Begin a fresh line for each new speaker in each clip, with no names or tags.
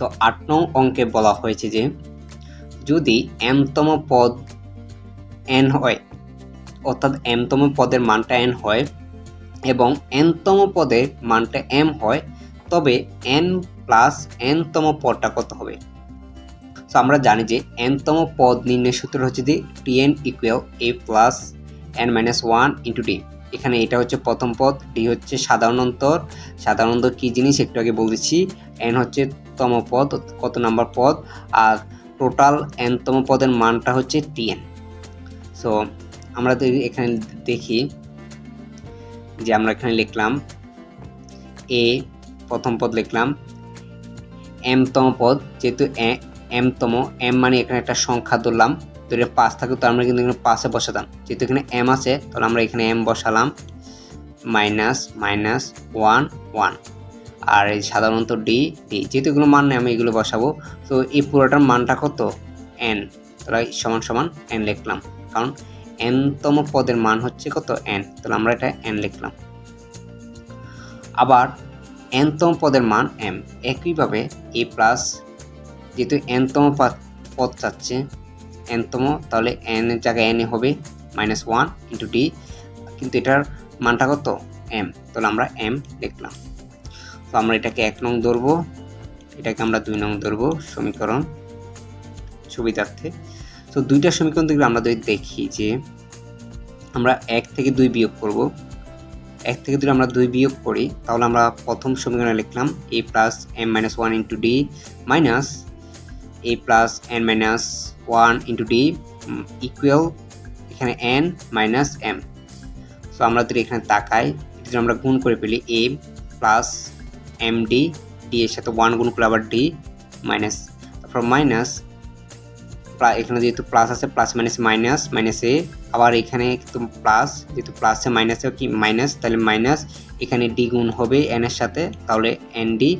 So আট নং অঙ্কে বলা হয়েছে যে যদি এমতম পদ এন হয়, অর্থাৎ এমতম পদের মানটা এন হয় এবং এনতম পদের মানটা এম হয়, তবে এন প্লাস এনতম পদটা কত হবে? সো আমরা জানি যে এনতম পদ নির্ণয় সূত্র হচ্ছে যে T N equal A plus N minus one into D এখানে এটা হচ্ছে প্রথম পদ ডি হচ্ছে সাধারণ অন্তর। সাধারণ কী জিনিস? একটু আগে বলেছি। এন হচ্ছে তম পদ, কত নাম্বার পদ? আর টোটাল এনতম পদের মানটা হচ্ছে টি এন সো আমরা যদি এখানে দেখি যে আমরা এখানে লিখলাম এ প্রথম পদ লিখলাম এমতম পদ, যেহেতু এমতম এম মানে এখানে একটা সংখ্যা ধরলাম, ধরে পাঁচ থাকে, তো আমরা কিন্তু এখানে পাঁচে বসাতাম। যেহেতু এখানে এম আছে, তাহলে আমরা এখানে এম বসালাম মাইনাস মাইনাস ওয়ান ওয়ান আর এই সাধারণত ডি ডি যেহেতু এগুলো মান নেই, আমি এগুলো বসাবো। তো এই পুরোটার মানটা কত? এন তাহলে সমান সমান এন লিখলাম। কারণ এনতম পদের মান হচ্ছে কত? এন তাহলে আমরা এটা এন লিখলাম। আবার এনতম পদের মান এম একইভাবে এ প্লাস যেহেতু এনতম পদ চাচ্ছে এনতম তাহলে এন এর জায়গায় এন হবে মাইনাস ওয়ান ইন্টু ডি কিন্তু এটার মানটা কত? এম তাহলে আমরা এম লিখলাম। তো আমরা এটাকে এক নং ধরবো। এটাকে আমরা দুই নং ধরবো সমীকরণ সুবিধার্থে। তো দুইটা সমীকরণ থেকে আমরা যদি দেখি যে আমরা এক থেকে দুই বিয়োগ করব। এক থেকে দুই আমরা দুই বিয়োগ করি, তাহলে আমরা প্রথম সমীকরণে লিখলাম A plus M minus one into D minus A plus N minus one into D equal এখানে এন মাইনাস এম সো আমরা যদি এখানে তাকাই যদি আমরা গুণ করে ফেলি A plus M D D এর সাথে ওয়ান গুণ করলে আবার ডি মাইনাস তারপর মাইনাস এখানে যেহেতু প্লাস আছে plus minus minus minus A আবার এখানে প্লাস যেহেতু প্লাসে মাইনাসে কি মাইনাস তাহলে মাইনাস এখানে ডি গুণ হবে এন এর সাথে, তাহলে এন ডি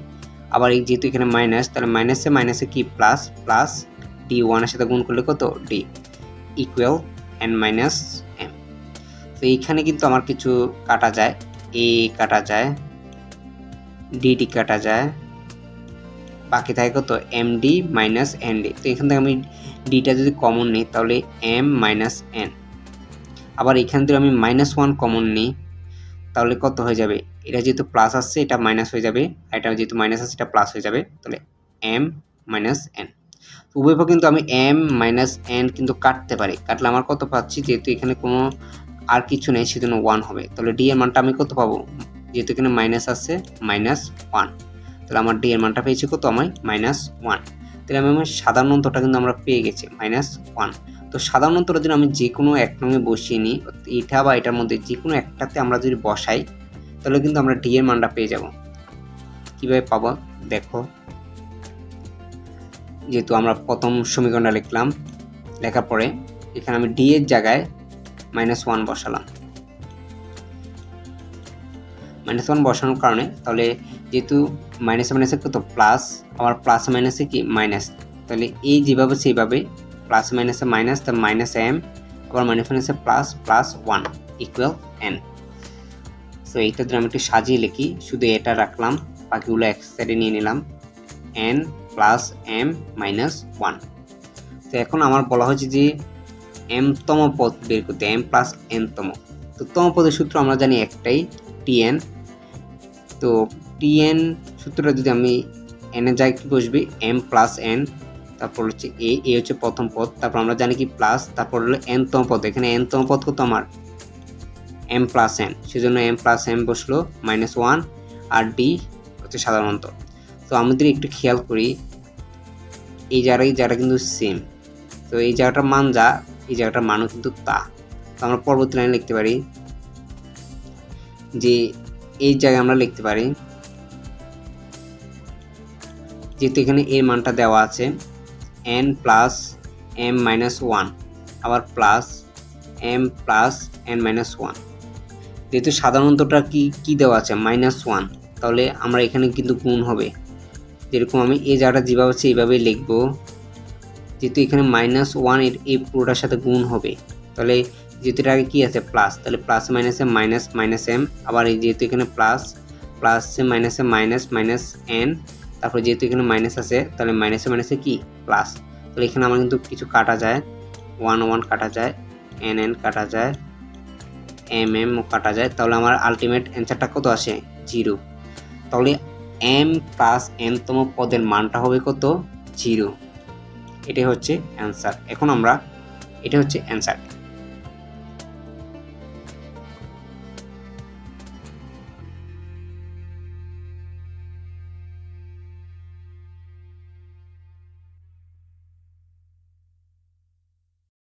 আবার এই যেহেতু এখানে মাইনাস তাহলে মাইনাসে মাইনাসে কি প্লাস প্লাস ডি ওয়ানের সাথে গুণ করলে কত? D equal N minus M তো এইখানে কিন্তু আমার কিছু কাটা যায় এ কাটা যায় ডিডি কাটা যায়। বাকি থাকে কত? এম ডি মাইনাস এন তো এখান থেকে আমি ডিটা যদি কমন নিই, তাহলে এম মাইনাস এন আবার এখান থেকে আমি মাইনাস ওয়ান কমন নিই, তাহলে কত হয়ে যাবে? এটা যেহেতু প্লাস আসছে, এটা মাইনাস হয়ে যাবে। আর এটা যেহেতু মাইনাস আসছে, এটা প্লাস হয়ে যাবে। তাহলে এম মাইনাস এন উভয় কিন্তু আমি এম মাইনাস এন কিন্তু কাটতে পারি। কাটলে আমার কত পাচ্ছি? যেহেতু এখানে কোনো আর কিছু নেই, সেজন্য ওয়ান হবে। তাহলে ডি এর মানটা আমি কত পাবো? যেহেতু এখানে মাইনাস আছে মাইনাস ওয়ান তাহলে আমার ডি এর মানটা পেয়েছি কত? আমি মাইনাস ওয়ান তাহলে আমি আমার সাধারণ অন্তরটা কিন্তু আমরা পেয়ে গেছি মাইনাস ওয়ান তো সাধারণ অন্তরের জন্য আমি যে কোনো এক নঙে বসিয়ে নিই, এটা বা এটার মধ্যে যে কোনো একটাতে আমরা যদি বসাই, তাহলে কিন্তু আমরা ডি এর মানটা পেয়ে যাব। কীভাবে পাবো? দেখো। যেহেতু আমরা প্রথম সমীকরণটা লিখলাম, লেখার পরে এখানে আমি ডি এর জায়গায় মাইনাস ওয়ান বসালাম। মাইনাস ওয়ান বসানোর কারণে, তাহলে যেহেতু মাইনাসে মাইনাসে কত? প্লাস আবার প্লাস মাইনাসে কি? মাইনাস তাহলে এই যেভাবে সেইভাবে প্লাস মাইনাসে মাইনাস তা মাইনাস এম আবার মাইনাস মাইনাসে plus plus one equal N so এইটা যদি আমি একটু সাজিয়ে লিখি, শুধু এটা রাখলাম, বাকিগুলো এক সাইডে নিয়ে নিলাম। N plus M minus one তো এখন আমার বলা হয়েছে যে এমতম পদ বের করতে এম প্লাস এনতম তো তম পদের সূত্র আমরা জানি একটাই টিএন তো টিএন সূত্রটা যদি আমি এনের জায়গায় কী বসবে এম প্লাস এন তারপর হচ্ছে এ এ হচ্ছে প্রথম পদ, তারপর আমরা জানি কি প্লাস তারপর হলো এনতম পদ, এখানে এনতম পদ কত আমার? এম প্লাস এন সেজন্য এম প্লাস এম বসল মাইনাস ওয়ান আর ডি হচ্ছে সাধারণত। তো আমাদের একটু খেয়াল করি, এই জায়গায় জায়গাটা কিন্তু সেম তো এই জায়গাটার মান যা, এই জায়গাটার মানও কিন্তু তা। তো আমরা পরবর্তী লাইনে লিখতে পারি যে এই জায়গায় আমরা লিখতে পারি। যেহেতু এখানে এর মানটা দেওয়া আছে N plus M minus one আবার plus M plus N minus one যেহেতু সাধারণতটা কি কি দেওয়া আছে মাইনাস ওয়ান তাহলে আমরা এখানে কিন্তু গুণ হবে। যেরকম আমি এই জায়গাটা যেভাবে আছে, এইভাবেই লিখব। যেহেতু এখানে মাইনাস ওয়ানের এই পুরোটার সাথে গুণ হবে, তাহলে যেহেতু এটা আগে কী আছে? প্লাস তাহলে প্লাস মাইনাসে মাইনাস মাইনাস এম আবার এই যেহেতু এখানে প্লাস প্লাসে মাইনাসে মাইনাস মাইনাস এন তারপরে যেহেতু এখানে মাইনাস আছে, তাহলে মাইনাসে মাইনাসে কি? প্লাস তাহলে এখানে আমার কিন্তু কিছু কাটা যায়। ওয়ান ওয়ান কাটা যায় এন এন কাটা যায় এম এম কাটা যায়। তাহলে আমার আলটিমেট অ্যান্সারটা কত আসে? জিরো তাহলে এম প্লাস এনতম পদের মানটা হবে কত? জিরো এটাই হচ্ছে অ্যান্সার এখন আমরা, এটা হচ্ছে অ্যান্সার